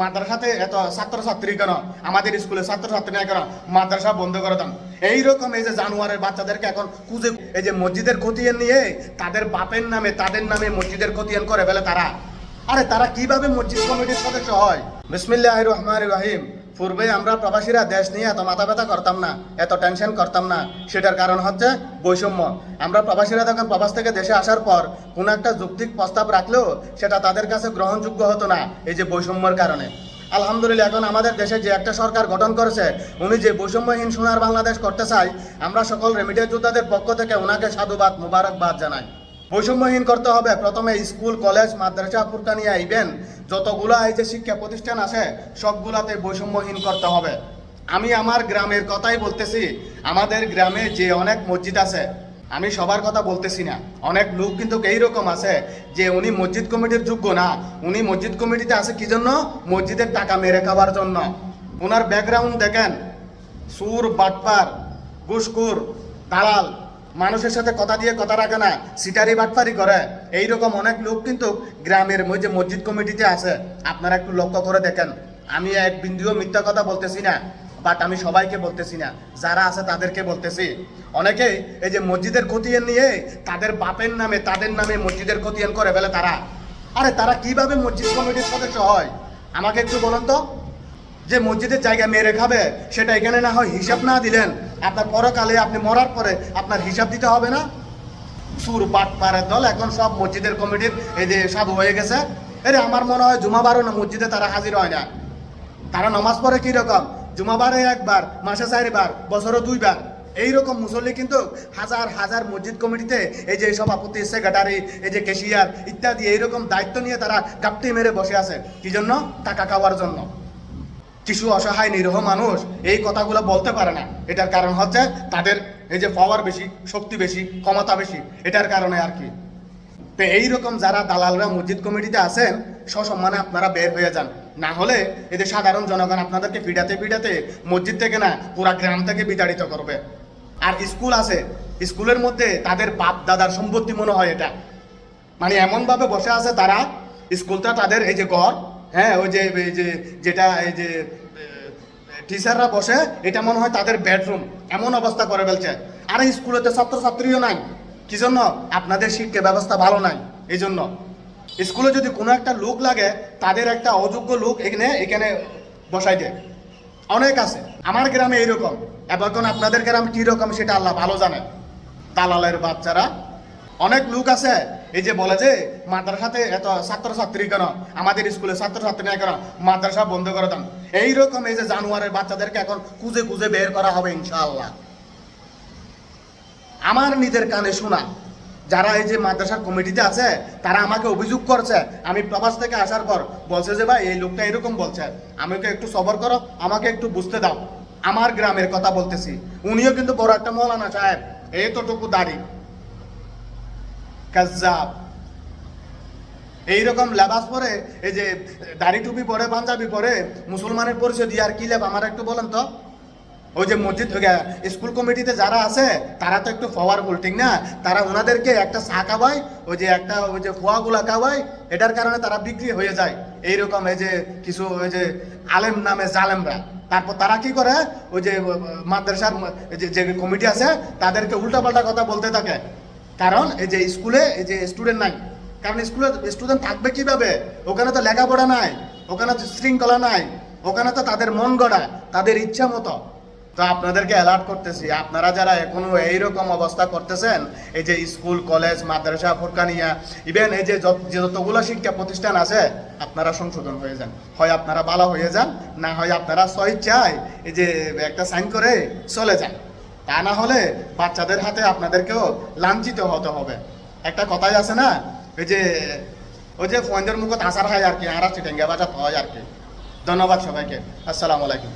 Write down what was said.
মাদ্রাসাতে এত ছাত্রছাত্রী কেন? আমাদের স্কুলে ছাত্রছাত্রী নাই কেন? মাদ্রাসা বন্ধ করে দেন। এইরকম এই যে জানুয়ারের বাচ্চাদেরকে এখন খুঁজে এই যে মসজিদের খতিয়ান নিয়ে তাদের বাপের নামে, তাদের নামে মসজিদের খতিয়ান করে ফেলে তারা। আরে তারা কীভাবে মসজিদ কমিটির সদস্য হয়? বিসমিল্লাহ রহমান রহিম। পূর্বে আমরা প্রবাসীরা দেশ নিয়ে এত মাথা ব্যথা করতাম না, এত টেনশন করতাম না। সেটার কারণ হচ্ছে বৈষম্য। আমরা প্রবাসীরা যখন প্রবাস থেকে দেশে আসার পর কোনো একটা যুক্তিক প্রস্তাব রাখলেও সেটা তাদের কাছে গ্রহণযোগ্য হতো না, এই যে বৈষম্যের কারণে। আলহামদুলিল্লাহ, এখন আমাদের দেশে যে একটা সরকার গঠন করেছে, উনি যে বৈষম্যহীন সোনার বাংলাদেশ করতে চাই আমরা সকল রেমিডিয়াল যোদ্ধাদের পক্ষ থেকে ওনাকে সাধুবাদ, মুবারকবাদ জানাই। বৈষম্যহীন করতে হবে। প্রথমে স্কুল, কলেজ, মাদ্রাসা ফুরকানিয়া ইভেন যতগুলা এই যে শিক্ষা প্রতিষ্ঠান আছে, সবগুলাতে বৈষম্যহীন করতে হবে। আমি আমার গ্রামের কথাই বলতেছি। আমাদের গ্রামে যে অনেক মসজিদ আছে, আমি সবার কথা বলতেছি না। অনেক লোক কিন্তু এইরকম আছে যে উনি মসজিদ কমিটির যোগ্য না। উনি মসজিদ কমিটিতে আছে কি জন্য? মসজিদের টাকা মেরে খাওয়ার জন্য। ওনার ব্যাকগ্রাউন্ড দেখেন। সুর, বাটপার, ঘুষখুর, দালাল। মানুষের সাথে কথা দিয়ে কথা রাখে না, সিটারি বাটপারি করে। এইরকম অনেক লোক কিন্তু গ্রামের যে মসজিদ কমিটিতে আছে, আপনারা একটু লক্ষ্য করে দেখেন। আমি এক বিন্দুও মিথ্যা কথা বলতেছি না বাট আমি সবাইকে বলতেছি না, যারা আছে তাদেরকে বলতেছি। অনেকেই এই যে মসজিদের খতিয়ান নিয়ে তাদের বাপের নামে, তাদের নামে মসজিদের খতিয়ান করে ফেলে তারা। আরে, তারা কীভাবে মসজিদ কমিটির সদস্য হয়? আমাকে একটু বলুন তো। যে মসজিদের জায়গা মেরে খাবে, সেটা এখানে না হয় হিসাব না দিলেন আপনার পরকালে আপনি মরার পরে আপনার হিসাব দিতে হবে না। সুর পাট পাড়ের দল, এখন সব মসজিদের কমিটির এই যে সাধু হয়ে গেছে। এরে আমার মনে হয় জুমাবারও না, মসজিদে তারা হাজির হয় না। তারা নামাজ পড়ে কি রকম? জুমাবারে একবার, মাসে চারিবার, বছরে দুইবার। এইরকম মুসল্লি কিন্তু হাজার হাজার মসজিদ কমিটিতে এই যে সভাপতি, সেক্রেটারি, এই যে কেশিয়ার ইত্যাদি এইরকম দায়িত্ব নিয়ে তারা গাপটি মেরে বসে আছে। কি জন্য? টাকা খাওয়ার জন্য। কিছু অসহায়, নিরহ মানুষ এই কথাগুলো বলতে পারে না। এটার কারণ হচ্ছে তাদের এই যে পাওয়ার বেশি, শক্তি বেশি, ক্ষমতা বেশি, এটার কারণে আর কি। তো এইরকম যারা দালালরা মসজিদ কমিটিতে আছেন, সসম্মানে আপনারা বের হয়ে যান। না হলে এদের সাধারণ জনগণ আপনাদেরকে পিডাতে পিডাতে মসজিদ থেকে না, পুরা গ্রাম থেকে বিতাড়িত করবে। আর স্কুল আছে, স্কুলের মধ্যে তাদের বাপ দাদার সম্পত্তি মনে হয় এটা। মানে এমনভাবে বসে আছে তারা, স্কুলটা তাদের এই যে ঘর হ্যাঁ ওই যে এই যে, যেটা, এই যে টিচাররা বসে, এটা মনে হয় তাদের বেডরুম এমন অবস্থা করে ফেলছে। আর এই স্কুলে তো ছাত্রছাত্রীও নাই। কি জন্য? আপনাদের শিক্ষা ব্যবস্থা ভালো নাই। এই জন্য। স্কুলে যদি কোনো একটা লোক লাগে, তাদের একটা অযোগ্য লোক এখানে এখানে বসাই দেয়। অনেক আছে। আমার গ্রামে এইরকম। এখন আপনাদের গ্রামে কীরকম, সেটা আল্লাহ ভালো জানে। দালালের বাচ্চারা অনেক লোক আছে, এই যে বলে যে, মাদ্রাসাতে এত ছাত্রছাত্রী কেন? আমাদের স্কুলে ছাত্রছাত্রী নাই কেন? মাদ্রাসা বন্ধ করে দেন। এইরকম এই যে জানুয়ারের বাচ্চাদেরকে এখন খুঁজে খুঁজে বের করা হবে ইনশাআল্লাহ। আমার নিজের কানে শোনা, যারা এই যে মাদ্রাসার কমিটিতে আছে, তারা আমাকে অভিযোগ করছে। আমি প্রবাস থেকে আসার পর বলছে যে, ভাই, এই লোকটা এরকম বলছে। আমাকে একটু সবর করো, আমাকে একটু বুঝতে দাও। আমার গ্রামের কথা বলতেছি। উনিও কিন্তু বড় একটা মৌলানা সাহেব এই এতটুকু দাড়ি। কাজ্জাব। এইরকম লেবাস পরে, এই যে দাড়ি টুপি পরে, পাঞ্জাবি পরে, মুসলমানের পরিচয় দিয়ে আর কি লেব আমার একটু বলেন তো। ওই যে মসজিদ স্কুল কমিটিতে যারা আছে, তারা তো একটু পাওয়ারফুল ঠিক না? তারা ওনাদেরকে একটা চা খাওয়ায়, ওই যে একটা, ওই যে ফোয়াগুলা খাওয়ায়, এটার কারণে তারা বিক্রি হয়ে যায়। এইরকম এই যে কিছু, ওই যে আলেম নামে জালেমরা। তারপর তারা কি করে? ওই যে মাদ্রাসার যে কমিটি আছে, তাদেরকে উল্টাপাল্টা কথা বলতে থাকে। কারণ এই যে স্কুলে এই যে স্টুডেন্ট নাই, কারণ স্কুলে স্টুডেন্ট থাকবে কীভাবে? ওখানে তো লেখাপড়া নাই, ওখানে তো শৃঙ্খলা নাই, ওখানে তো তাদের মন গড়া তাদের ইচ্ছা মতো। তো আপনাদেরকে অ্যালার্ট করতেছি, আপনারা যারা এখনও এইরকম অবস্থা করতেছেন, এই যে স্কুল, কলেজ, মাদ্রাসা, ফুরকানিয়া ইভেন এই যে যত- যতগুলো শিক্ষা প্রতিষ্ঠান আছে, আপনারা সংশোধন হয়ে যান। হয় আপনারা ভালো হয়ে যান, না হয় আপনারা স্বইচ্ছায় এই যে একটা সাইন করে চলে যান। তা না হলে বাচ্চাদের হাতে আপনাদেরকেও লাঞ্ছিত হতে হবে। একটা কথাই আছে না ওই যে ওই যে ফোনদের মুখত আসার হয় আর কি আরা চিটেঙ্গা বাজাত হয় আর কি। ধন্যবাদ সবাইকে। আসসালামু আলাইকুম।